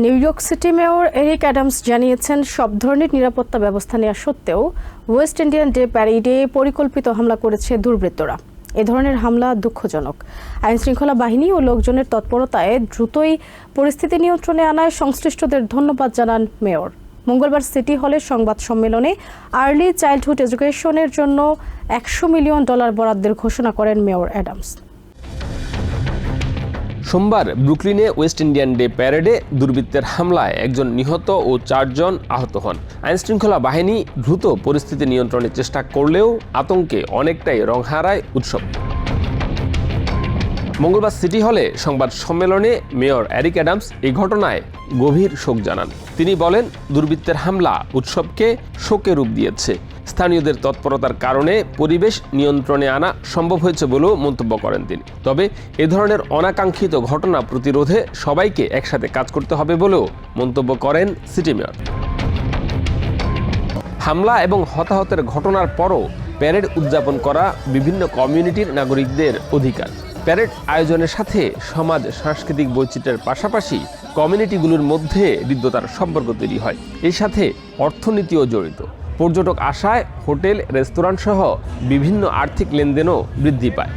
New York City mayor Eric Adams জানিয়েছেন, সব ধরনের নিরাপত্তা ব্যবস্থা নেওয়া সত্ত্বেও ওয়েস্ট ইন্ডিয়ান ডে প্যারেডে পরিকল্পিত হামলা করেছে দুর্বৃত্তরা। এ ধরনের হামলা দুঃখজনক। আইন শৃঙ্খলা বাহিনী ও লোকজনের তৎপরতায় দ্রুতই পরিস্থিতি নিয়ন্ত্রণে আনায় সংশ্লিষ্টদের ধন্যবাদ জানান মেয়র। মঙ্গলবার সিটি হলে সংবাদ সম্মেলনে আর্লি চাইল্ডহুড এডুকেশনের জন্য একশো মিলিয়ন ডলার বরাদ্দের ঘোষণা করেন মেয়র অ্যাডামস। সোমবার ব্রুকলিনে ওয়েস্ট ইন্ডিয়ান ডে প্যারেডে দুর্বৃত্তের হামলায় একজন নিহত ও চারজন আহত হন। আইনশৃঙ্খলা বাহিনী দ্রুত পরিস্থিতি নিয়ন্ত্রণের চেষ্টা করলেও আতঙ্কে অনেকটাই রং হারায় উৎসব। মঙ্গলবার সিটি হলে সংবাদ সম্মেলনে মেয়র অ্যারিক অ্যাডামস এই ঘটনায় গভীর শোক জানান। তিনি বলেন, দুর্বৃত্তের হামলা উৎসবকে শোকে রূপ দিয়েছে। স্থানীয়দের তৎপরতার কারণে পরিবেশ নিয়ন্ত্রণে আনা সম্ভব হয়েছে বলেও মন্তব্য করেন তিনি। তবে এ ধরনের অনাকাঙ্ক্ষিত ঘটনা প্রতিরোধে সবাইকে একসাথে কাজ করতে হবে বলেও মন্তব্য করেন সিটি মেয়র। হামলা এবং হতাহতের ঘটনার পরও প্যারেড উদযাপন করা বিভিন্ন কমিউনিটির নাগরিকদের অধিকার। প্যারেড আয়োজনের সাথে সমাজ সাংস্কৃতিক বৈচিত্র্যের পাশাপাশি কমিউনিটিগুলোর মধ্যে হৃদ্যতার সম্পর্ক তৈরি হয়। এর সাথে অর্থনীতিও জড়িত। পর্যটক আসায় হোটেল, রেস্তোরাঁ সহ বিভিন্ন আর্থিক লেনদেনও বৃদ্ধি পায়।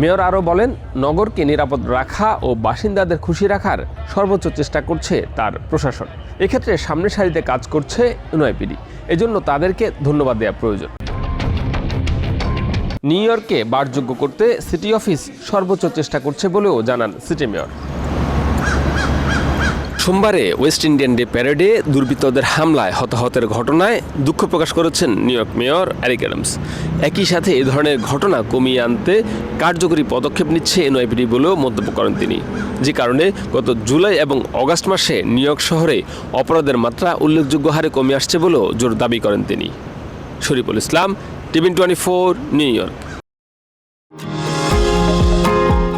মেয়র আরও বলেন, নগরকে নিরাপদ রাখা ও বাসিন্দাদের খুশি রাখার সর্বোচ্চ চেষ্টা করছে তার প্রশাসন। এক্ষেত্রে সামনের সারিতে কাজ করছে এনওয়াইপিডি। এজন্য তাদেরকে ধন্যবাদ দেওয়া প্রয়োজন। নিউ ইয়র্কে বারযোগ্য করতে সিটি অফিস সর্বোচ্চ চেষ্টা করছে বলেও জানান সিটি মেয়র। সোমবারে ওয়েস্ট ইন্ডিয়ান ডে প্যারেডে দুর্বৃত্তদের হামলায় হতাহতের ঘটনায় দুঃখ প্রকাশ করেছেন New York mayor Eric Adams. একই সাথে এ ধরনের ঘটনা কমিয়ে আনতে কার্যকরী পদক্ষেপ নিচ্ছে এনওয়াইপিডি বলেও মন্তব্য করেন তিনি। যে কারণে গত জুলাই এবং অগাস্ট মাসে নিউ ইয়র্ক শহরে অপরাধের মাত্রা উল্লেখযোগ্য হারে কমে আসছে বলেও জোর দাবি করেন তিনি। Shariful Islam TVN twenty four, New York.